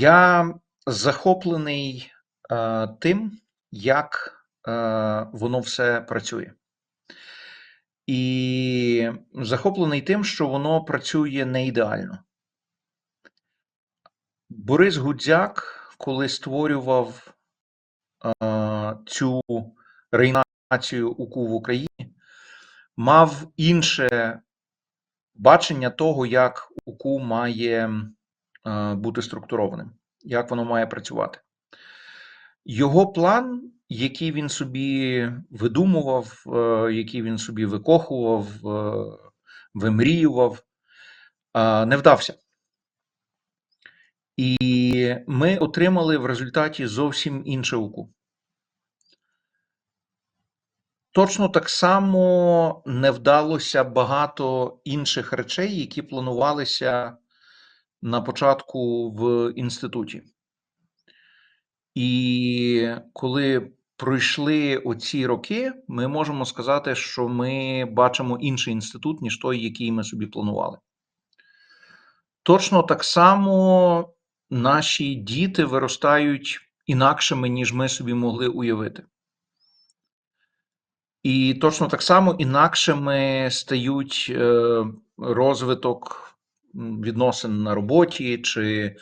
Я захоплений е, тим, як е, воно все працює. І захоплений тим, що воно працює не ідеально. Борис Гудзяк, коли створював е, цю реінацію УКУ в Україні, мав інше бачення того, як УКУ має бути структурованим, як воно має працювати. Його план, який він собі видумував, е, який він собі викохував, е, вимріював, е, не вдався. І ми отримали в результаті зовсім інше УКУ. Точно так само не вдалося багато інших речей, які планувалися на початку в інституті. І коли пройшли оці роки, ми можемо сказати, що ми бачимо інший інститут, ніж той, який ми собі планували. Точно так само наші діти виростають інакшими, ніж ми собі могли уявити. І точно так само інакшими стають е, розвиток відносин на роботі, чи е,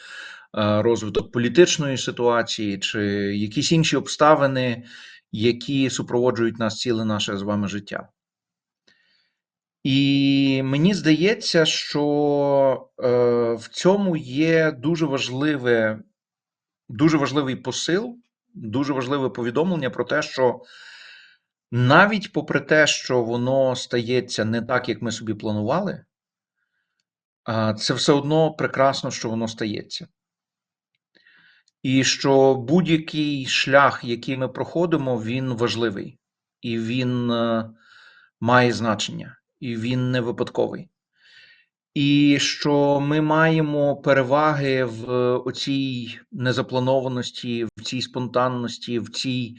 розвиток політичної ситуації, чи якісь інші обставини, які супроводжують нас ціле наше з вами життя. І мені здається, що е, в цьому є дуже важливе, дуже важливий посил, дуже важливе повідомлення про те, що навіть попри те, що воно стається не так, як ми собі планували, це все одно прекрасно, що воно стається. І що будь-який шлях, який ми проходимо, він важливий, і він е, має значення, і він не випадковий. І що ми маємо переваги в оцій незапланованості, в цій спонтанності, в цій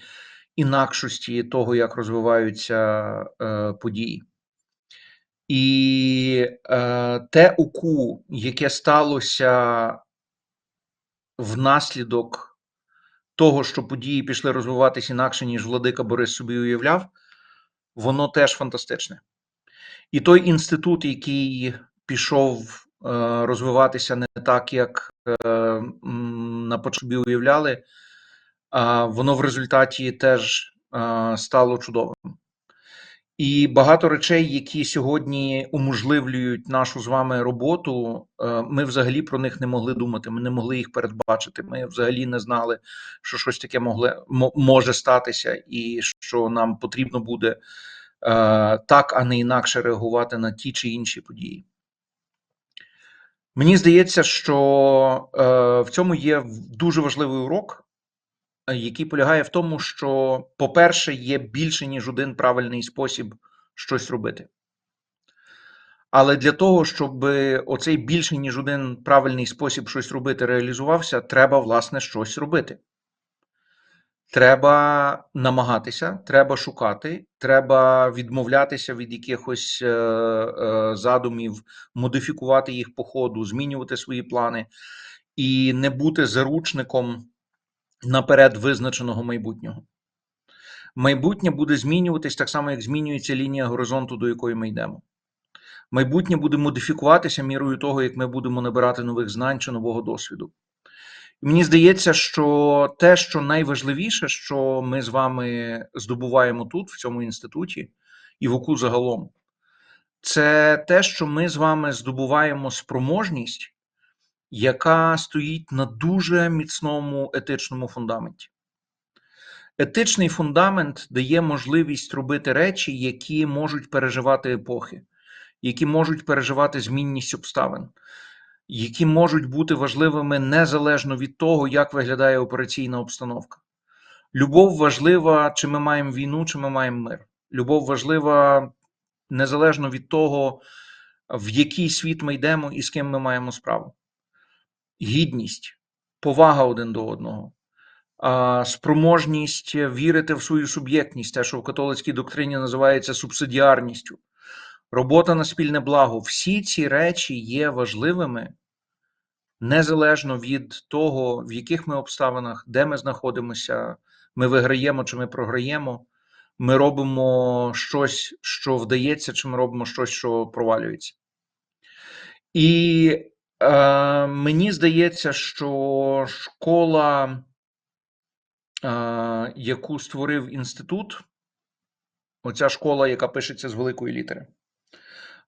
інакшості того, як розвиваються е, події. І е, те УКУ, яке сталося внаслідок того, що події пішли розвиватися інакше, ніж Владика Борис собі уявляв, воно теж фантастичне. І той інститут, який пішов е, розвиватися не так, як е, на початку уявляли, воно в результаті теж стало чудовим. І багато речей, які сьогодні уможливлюють нашу з вами роботу, е, ми взагалі про них не могли думати. Ми не могли їх передбачити. Ми взагалі не знали, що щось таке могле може статися, і що нам потрібно буде е, так, а не інакше реагувати на ті чи інші події. Мені здається, що е, в цьому є дуже важливий урок, який полягає в тому, що, по-перше, є більше ніж один правильний спосіб щось робити. Але для того, щоб оцей більше ніж один правильний спосіб щось робити реалізувався, треба, власне, щось робити. Треба намагатися, треба шукати, треба відмовлятися від якихось е, е, задумів, модифікувати їх по ходу, змінювати свої плани і не бути заручником наперед визначеного майбутнього. Майбутнє буде змінюватись так само, як змінюється лінія горизонту, до якої ми йдемо. Майбутнє буде модифікуватися мірою того, як ми будемо набирати нових знань чи нового досвіду. І мені здається, що те, що найважливіше, що ми з вами здобуваємо тут, в цьому інституті, і в ОКУ загалом, це те, що ми з вами здобуваємо спроможність яка стоїть на дуже міцному етичному фундаменті. Етичний фундамент дає можливість робити речі, які можуть переживати епохи, які можуть переживати змінність обставин, які можуть бути важливими незалежно від того, як виглядає операційна обстановка. Любов важлива, чи ми маємо війну, чи ми маємо мир. Любов важлива незалежно від того, в який світ ми йдемо і з ким ми маємо справу гідність, повага один до одного, спроможність вірити в свою суб'єктність, те, що в католицькій доктрині називається субсидіарністю, робота на спільне благо. Всі ці речі є важливими незалежно від того, в яких ми обставинах, де ми знаходимося, ми виграємо чи ми програємо. Ми робимо щось, що вдається, чи ми робимо щось, що провалюється. І е, мені здається, що школа, е, яку створив інститут, оця школа, яка пишеться з великої літери,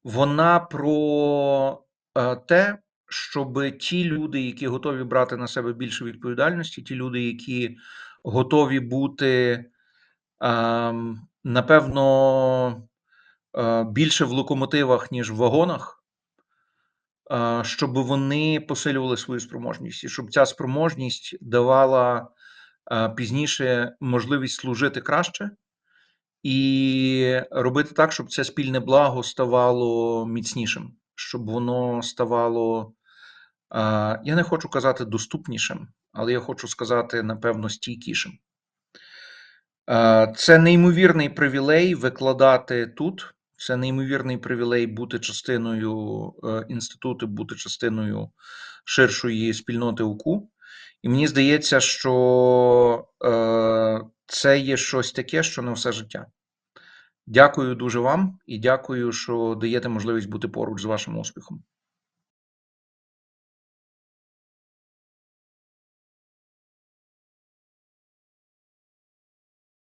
вона про е, те, щоб ті люди, які готові брати на себе більше відповідальності, ті люди, які готові бути, е, напевно, більше в локомотивах, ніж в вагонах, щоб вони посилювали свою спроможність, і щоб ця спроможність давала пізніше можливість служити краще і робити так, щоб це спільне благо ставало міцнішим, щоб воно ставало, я не хочу казати доступнішим, але я хочу сказати, напевно, стійкішим. Це неймовірний привілей викладати тут. Це неймовірний привілей бути частиною е, інституту, бути частиною ширшої спільноти УКУ. І мені здається, що е, це є щось таке, що на все життя. Дякую дуже вам і дякую, що даєте можливість бути поруч з вашим успіхом.